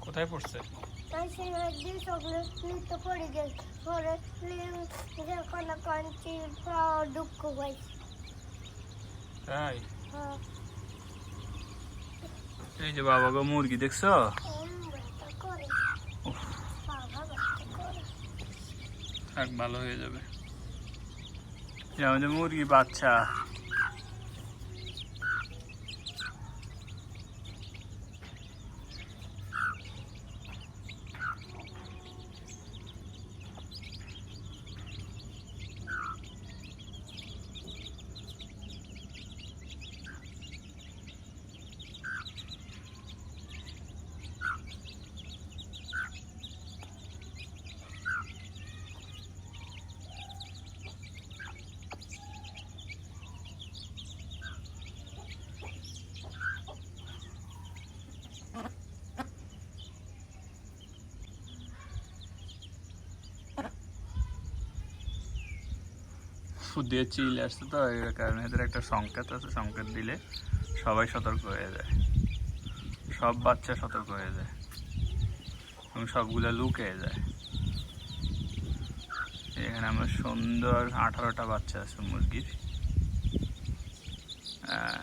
কোথায় পড়ছে? তাই সেই একদিন চকলেট নিতে পড়ে গেছে। পরে যখন কাঞ্চি দুঃখ হয়েছে তাই? হ্যাঁ। এই যে বাবা গো মুরগি দেখছ? থাক ভালো হয়ে যাবে। আমাদের মুরগি বাচ্চা। দিয়ে চিল আসছে তো এর কারণে এদের একটা সংকেত আছে সংকেত দিলে সবাই সতর্ক হয়ে যায়। সব বাচ্চা সতর্ক হয়ে যায় এবং সবগুলো লুকিয়ে যায়। এখানে আমার সুন্দর আঠারোটা বাচ্চা আছে মুরগির। আহ,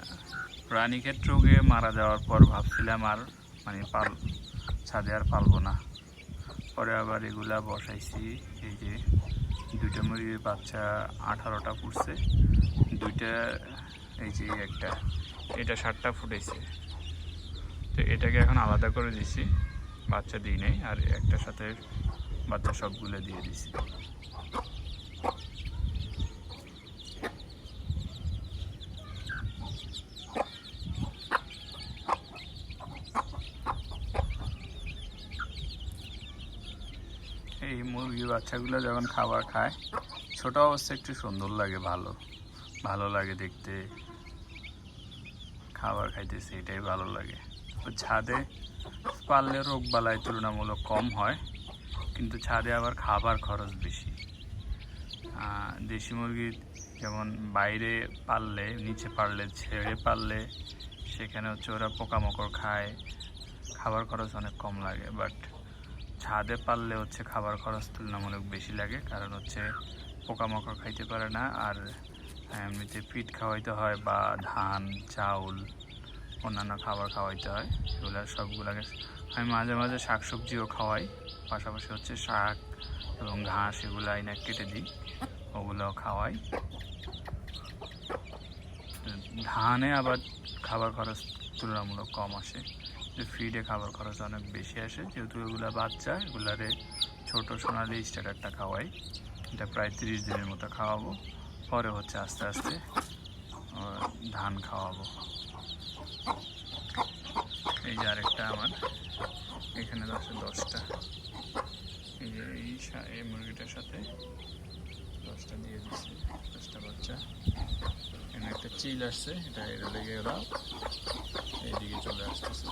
রানীক্ষেত রোগে মারা যাওয়ার পর ভাবছিলাম আর মানে পাল ছাদে আর পালবো না। পরে আবার এগুলা বসাইছি এই যে দুইটা মুরগির বাচ্চা আঠারোটা ফুটছে দুইটা, এই যে একটা, এটা ষাটটা ফুটেছে। তো এটাকে এখন আলাদা করে দিছি, বাচ্চা দিই নেই, আর একটা সাথে বাচ্চা সবগুলো দিয়ে দিছি এই মুরগির বাচ্চাগুলো যখন খাবার খায়, ছোট অবস্থা একটু সুন্দর লাগে, ভালো। ভালো লাগে দেখতে। খাবার খাইতেছে, এটাই ভালো লাগে। ছাদে পাললে রোগ বালাই তুলনামূলক কম হয়, কিন্তু ছাদে আবার খাবার খরচ বেশি। দেশি মুরগি যেমন বাইরে পাললে নিচে পারলে, ছেড়ে পারলে, সেখানে হচ্ছে ওরা পোকামাকড় খায়। খাবার খরচ অনেক কম লাগে বাট ছাদে পারলে হচ্ছে খাবার খরচ তুলনামূলক বেশি লাগে, কারণ হচ্ছে পোকামাকড় খাইতে পারে না, আর এমনিতে ফিট খাওয়াইতে হয় বা ধান, চাউল, অন্যান্য খাবার খাওয়াইতে হয় এগুলো সবগুলোকে আমি মাঝে মাঝে শাক সবজিও খাওয়াই, পাশাপাশি হচ্ছে শাক এবং ঘাস এগুলো আইনা কেটে দিই, ওগুলোও খাওয়াই। ধানে আবার খাবার খরচ তুলনামূলক কম আসে। যে ফিডে খাবার খরচ অনেক বেশি আসে। যেহেতু এগুলা বাচ্চা, এগুলারে ছোট সোনালি স্টার্টারটা খাওয়াই। এটা প্রায় তিরিশ দিনের মতো খাওয়াবো। পরে হচ্ছে আস্তে আস্তে ধান খাওয়াবো। এই যে আরেকটা আমার। এখানে আছে দশটা। এই যে এই এই মুরগিটার সাথে দশটা দিয়ে দিচ্ছি দশটা বাচ্চা। এখানে একটা চিল আসছে, এটা এটা লেগে ওরা এইদিকে চলে আসতেছে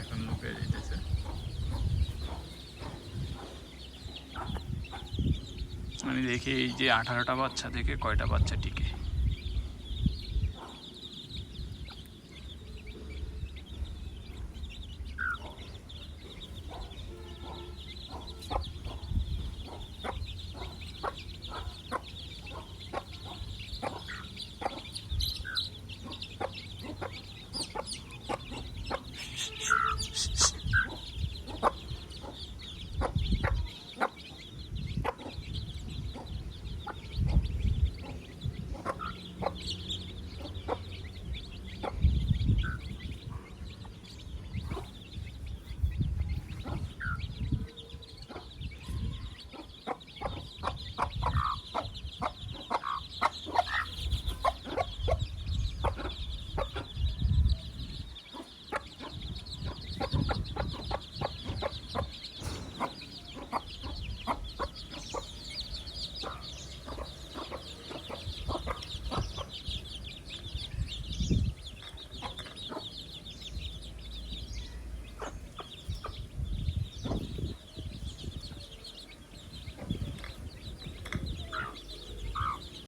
এখন লুকিয়ে আমি দেখি এই যে আঠারোটা বাচ্চা থেকে কয়টা বাচ্চা টিকে।